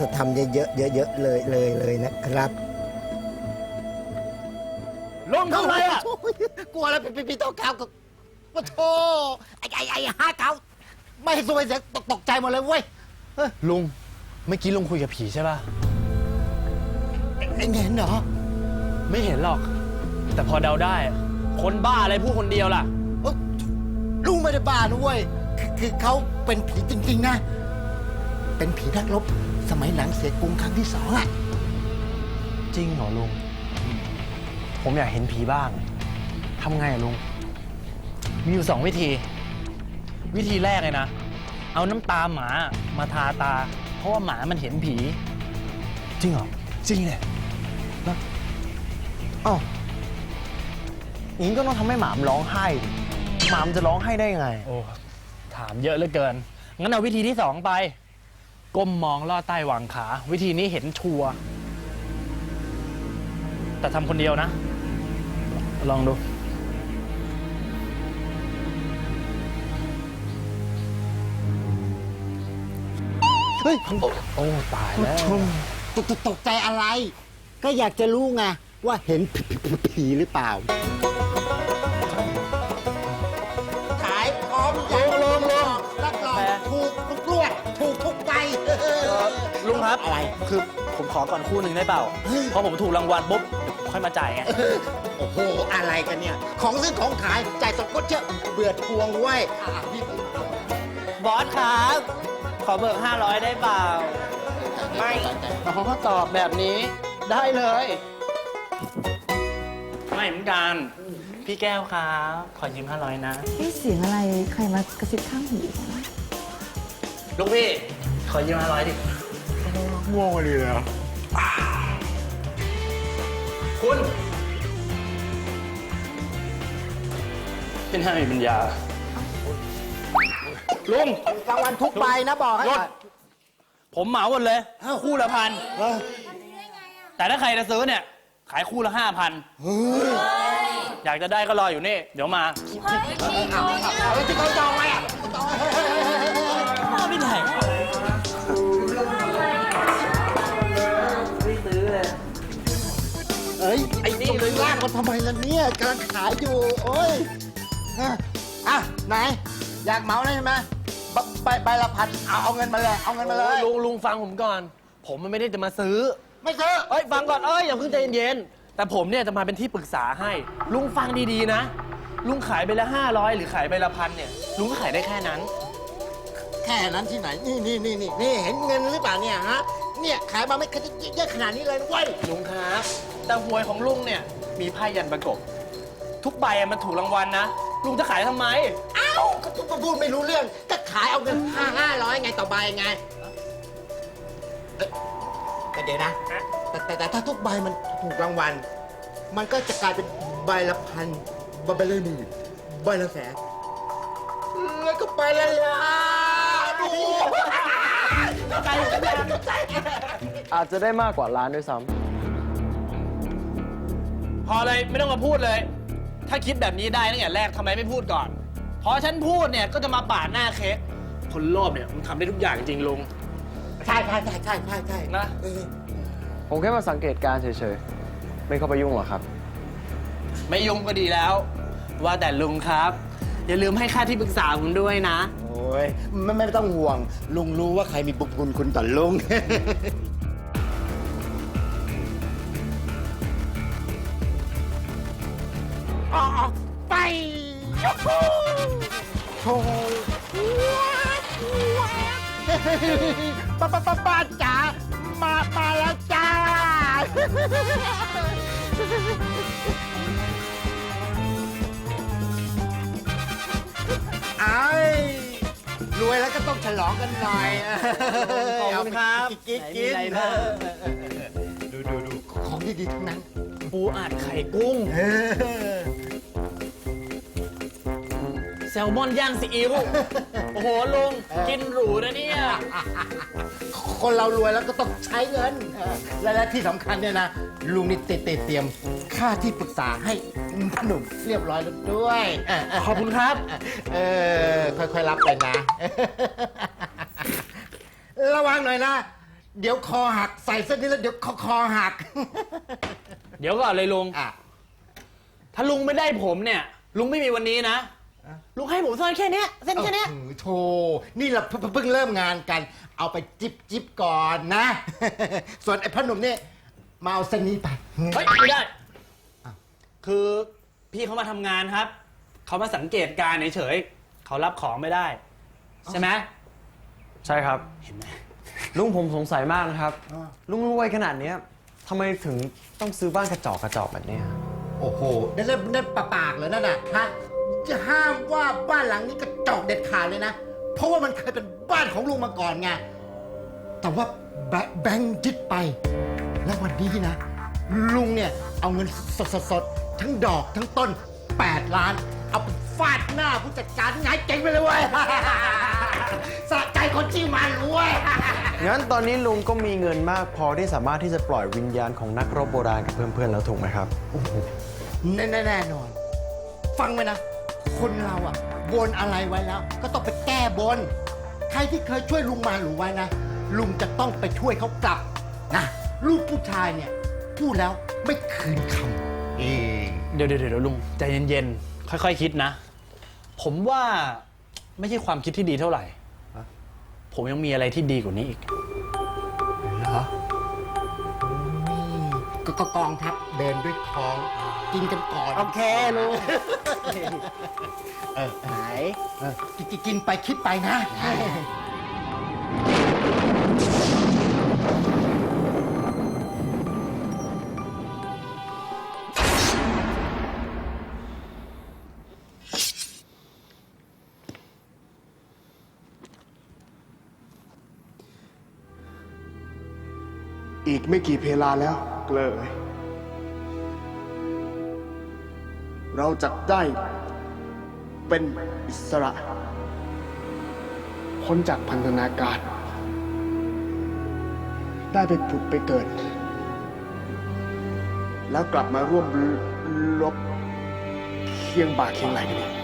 จะทำเยอะๆเยอะๆเลยเลยเลยนะครับ ลงทำไรอะโยกลัวแล้วพี่พี่ต้องเกากับปะโทไอ้ไอ้ไอ้ห้าเกาไม่ให้สวยเสียตกตกใจหมดเลยเว้ยลุง เมื่อกี้ลุงคุยกับผีใช่ป่ะไอ้ไอ้เห็นเหรอ ไม่เห็นหรอก แต่พอเดาได้ คนบ้าอะไรพูดคนเดียวล่ะ เอ้าลุงไม่ได้บ้านะเว้ยคือคือเขาเป็นผีจริง ๆ นะ เป็นผีนักรบสมัยหลังเสียกรุงครั้งที่สองอะจริงเหรอลุง ผมอยากเห็นผีบ้าง ทำไงอะลุง มีอยู่สองวิธี วิธีแรกเลยนะ เอาน้ำตาหมามาทาตา เพราะว่าหมามันเห็นผี จริงเหรอ จริงเลยนะอ้าวอย่างนี้ก็ต้องทำให้หมามนร้องไห้ดิหมามนจะร้องไห้ได้ยังไง โอ้ ถามเยอะเหลือเกิน งั้นเอาวิธีที่สองไป ก้มมองลอดใต้หว่างขา วิธีนี้เห็นชัวร์แต่ทำคนเดียวนะ ลองดู เฮ้ย โอ้โอ้ตายแล้วตกตกตกใจอะไร ก็อยากจะรู้ไงว่าเห็นผีผีผีหรือเปล่า ครับ อะไร คือผมขอก่อนคู่หนึ่งได้เปล่าพอผมถูกรางวัลปุ๊บค่อยมาจ่ายไง โอ้โห อะไรกันเนี่ย ของซื้อของขายจ่ายสดก็เชื่อเบื่อทวงไว้ยอะพี่บอสครับ ขอเบิก500 ได้เปล่า ไม่เขาก็ตอบแบบนี้ได้เลย ไม่เหมือนกัน พี่แก้วครับ ขอยืม500 นะนี่เสียงอะไร ใครมากระซิบข้างหู ลูกพี่ ขอยืม500ดิ ง่วงเลยเหรอคุณ เป็นห้ามีปัญญา ลุง รางวัลทุกใบนะบอกให้รถผมเหมาหมดเลยคู่ละพัน แต่ถ้าใครจะซื้อเนี่ย ขายคู่ละห้าพันอยากจะได้ก็รออยู่นี่ เดี๋ยวมาเอาแล้วที่เขาจองไว้อะ กมันทำไมล่ะเนี่ยกำลังขายอยู่ โอ้ยอะอะไหน อยากเหมาเลยใช่ไหมใบใบใบละพันเอาเอาเงินมาเลย เอาเงินมาเลย ลุงลุงฟังผมก่อน ผมมันไม่ได้จะมาซื้อ ไม่ซื้อเอ้ยฟังก่อนเอ้ยอย่าเพิ่งใจเย็นๆแต่ผมเนี่ยจะมาเป็นที่ปรึกษาให้ ลุงฟังดีๆนะ ลุงขายไปละห้าร้อยหรือขายไปละพันเนี่ย ลุงก็ขายได้แค่นั้น แค่นั้นที่ไหน นี่นี่นี่นี่นี่เห็นเงินหรือเปล่าเนี่ยฮะ เนี่ยขายมาไม่เคยเยอะขนาดนี้เลยนะเว้ย ลุงครับ แต่หวยของลุงเนี่ย มีไพ่ยันประกบ ทุกใบอะมันถูกรางวัลนะ ลุงจะขายทำไม เอ้าก็ก็พูดไม่รู้เรื่องก็ขายเอาเงินห้าห้าร้อยไงต่อใบไงเอ้ยแต่เดี๋ยวนะแต่แต่แต่ถ้าทุกใบมันถูกรางวัล มันก็จะกลายเป็นใบละพันใบละหมื่นใบละแสนแล้วก็ไปละล้านโอ้โหใจใจใจอาจจะได้มากกว่าล้านด้วยซ้ พอเลยไม่ต้องมาพูดเลย ถ้าคิดแบบนี้ได้ตั้งแต่แรกทำไมไม่พูดก่อน พอฉันพูดเนี่ยก็จะมาปาดหน้าเค้กคนโลภเนี่ยมันทำได้ทุกอย่างจริงลุง ใช่ใช่ใช่ใช่ใช่ใช่นะ เออผมแค่มาสังเกตการณ์เฉยๆ ไม่เข้าไปยุ่งหรอกครับ ไม่ยุ่งก็ดีแล้ว ว่าแต่ลุงครับ อย่าลืมให้ค่าที่ปรึกษาผมด้วยนะ โอ้ยไม่ไม่ต้องห่วง ลุงรู้ว่าใครมีบุญคุณคุณต่อลุง โชว์ป้าป้าป้าป้าจ๋ามามาแล้วจ้า ไอ้รวยแล้วก็ต้องฉลองกันหน่อยขอบคุณครับกินกินไหนมีอะไรกินบ้าง ดูดูดูของดีๆทั้งนั้น ปูอัดไข่กุ้ง เออ แซลมอนย่างซีอิ๊วโอ้โหลุงกินหรูนะเนี่ย คนเรารวยแล้วก็ต้องใช้เงินเออและและที่สำคัญเนี่ยนะ ลุงนี่เตเตรียมค่าที่ปรึกษาให้หนุ่มเรียบร้อยแล้วด้วยเขอบคุณครับ เออ ค่อยๆรับไปนะ ระวังหน่อยนะ เดี๋ยวคอหักใส่เส้นนี้แล้วเดี๋ยวคอคอหักเดี๋ยวก่อนเลยลุง อะ ถ้าลุงไม่ได้ผมเนี่ย ลุงไม่มีวันนี้นะ ลุงให้ผมเส้นแค่เนี้ยเส้นแค่เนี้ยโอ้โหโธ่นี่เราเพิ่งเพิ่งเริ่มงานกัน เอาไปจิบจิบก่อนนะ ส่วนไอ้พ่อหนุ่มนี่มาเอาเส้นนี้ไป เฮ้ยไม่ได้ คือพี่เขามาทำงานครับ เขามาสังเกตการณ์เฉยๆเขารับของไม่ได้ ใช่ไหมใช่ครับ เห็นไหมลุงผมสงสัยมากนะครับลุงรวยขนาดเนี้ยทำไมถึงต้องซื้อบ้านกระจอกกระจอกแบบเนี้ยโอ้โหนั่นนั่นนั่นปะปากเหรอนั่นน่ะฮะ จะห้ามว่าบ้านหลังนี้กระจอกเด็ดขาดเลยนะ เพราะว่ามันเคยเป็นบ้านของลุงมาก่อนไง แต่ว่าแบแบงค์ยึดไป แล้ววันนี้นะ ลุงเนี่ยเอาเงินสดสดสดๆทั้งดอกทั้งต้น 8 ล้าน เอาไปฟาดหน้าผู้จัดการหงายเจ๊งไปเลยเว้ย สะใจคนชื่อมันรวยงั้นตอนนี้ลุงก็มีเงินมากพอที่สามารถที่จะปล่อยวิญญาณของนักรบโบราณกับเพื่อนๆแล้วถูกไหมครับ แน่แน่แน่นอน ฟังไว้นะ คนเราอะบนอะไรไว้แล้ว ก็ต้องไปแก้บน ใครที่เคยช่วยลุงมาหรือไว้นะ ลุงจะต้องไปช่วยเขากลับนะลูกผู้ชายเนี่ย พูดแล้วไม่คืนคำเองเดี๋ยวเดี๋ยวเดี๋ยวลุงใจเย็นๆ ค่อยๆ คิดนะ ผมว่าไม่ใช่ความคิดที่ดีเท่าไหร่ ผมยังมีอะไรที่ดีกว่านี้อีก เหรอ ก็ก็กองทัพเดินด้วยท้องกินกันก่อนโอเคลุงเออไหนเออกินกินกินไปคิดไปนะ อีกไม่กี่เพลาแล้ว เลย เราจะได้เป็นอิสระพ้นจากพันธนาการ ได้ไปผุดไปเกิด แล้วกลับมาร่วมรบเคียงบ่าเคียงไหลกันอีก